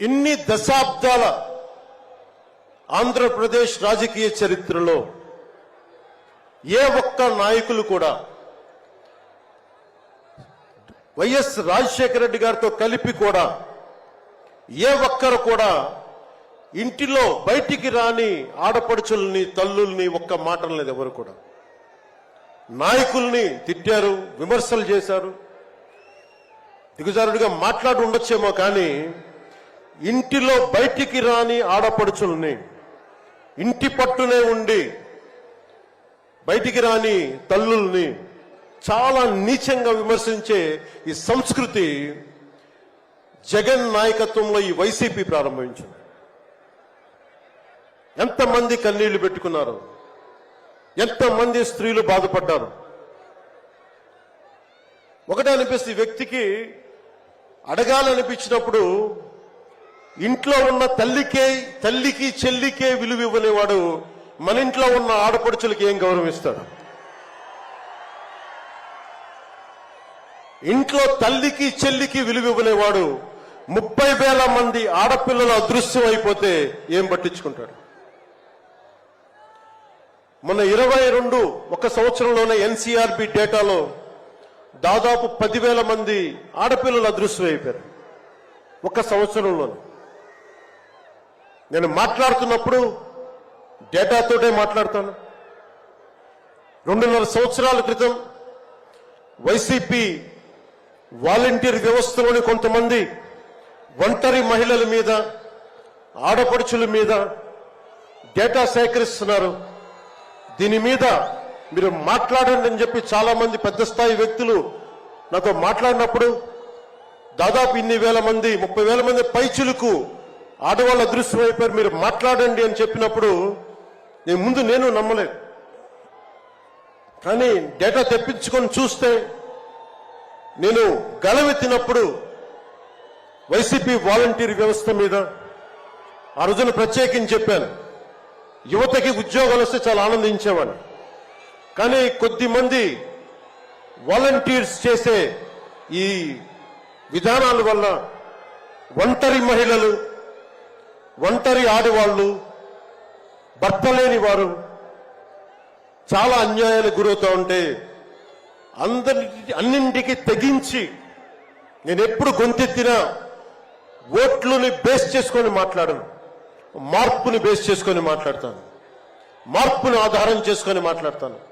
ఇన్ని దశాబ్దాల ఆంధ్రప్రదేశ్ రాజకీయ చరిత్రలో ఏ ఒక్క నాయకులు కూడా వైఎస్ రాజశేఖర రెడ్డి గారితో కలిపి కూడా ఏ ఒక్కరు కూడా ఇంటిలో బయటికి రాని ఆడపడుచుల్ని తల్లుల్ని ఒక్క మాటలు లేదు ఎవరు కూడా. నాయకుల్ని తిట్టారు విమర్శలు చేశారు. దిగుజారుడిగా మాట్లాడి ఉండొచ్చేమో కానీ ఇంటిలో బయటికి రాని ఆడపడుచుల్ని ఇంటి పట్టునే ఉండి బయటికి రాని తల్లుల్ని చాలా నీచంగా విమర్శించే ఈ సంస్కృతి జగన్ నాయకత్వంలో ఈ వైసీపీ ప్రారంభించింది. ఎంతమంది కన్నీళ్ళు పెట్టుకున్నారు? ఎంతమంది స్త్రీలు బాధపడ్డారు? ఒకటే అనిపిస్తుంది వ్యక్తికి అడగాలనిపించినప్పుడు ఇంట్లో ఉన్న తల్లికే తల్లికి చెల్లికే విలువ ఇవ్వనేవాడు మన ఇంట్లో ఉన్న ఆడపడుచులకి ఏం గౌరవిస్తాడు? ఇంట్లో తల్లికి చెల్లికి విలువ ఇవ్వనేవాడు ముప్పై వేల మంది ఆడపిల్లలు అదృశ్యం అయిపోతే ఏం పట్టించుకుంటాడు? మొన్న ఇరవై రెండు ఒక సంవత్సరంలోనే ఎన్సీఆర్బి డేటాలో దాదాపు పదివేల మంది ఆడపిల్లలు అదృశ్యం అయిపోయారు. ఒక సంవత్సరంలోనే. నేను మాట్లాడుతున్నప్పుడు డేటాతోటే మాట్లాడతాను. రెండున్నర సంవత్సరాల క్రితం వైసీపీ వాలంటీర్ వ్యవస్థలోని కొంతమంది ఒంటరి మహిళల మీద ఆడపడుచుల మీద డేటా సేకరిస్తున్నారు. దీని మీద మీరు మాట్లాడండి అని చెప్పి చాలామంది పెద్ద స్థాయి వ్యక్తులు నాతో మాట్లాడినప్పుడు దాదాపు ఇన్ని వేల మంది ముప్పై వేల మంది పైచులకు ఆడవాళ్ళు అదృశ్యమైపోయారు మీరు మాట్లాడండి అని చెప్పినప్పుడు నేను ముందు నేను నమ్మలేదు. కానీ డేటా తెప్పించుకొని చూస్తే నేను గలవెత్తినప్పుడు వైసీపీ వాలంటీర్ వ్యవస్థ మీద ఆ రోజున ప్రత్యేకించి చెప్పాను. యువతకి ఉద్యోగాలు వస్తే చాలా ఆనందించేవాడిని. కానీ కొద్ది మంది వాలంటీర్స్ చేసే ఈ విధానాల వల్ల ఒంటరి మహిళలు ఒంటరి ఆడవాళ్ళు భర్త లేని వారు చాలా అన్యాయాలకు గురవుతూ ఉంటే అందరి అన్నింటికి తెగించి నేను ఎప్పుడు గొంతెత్తినా ఓట్లుని బేస్ చేసుకొని మాట్లాడను. మార్పుని బేస్ చేసుకొని మాట్లాడతాను. మార్పును ఆధారం చేసుకొని మాట్లాడతాను.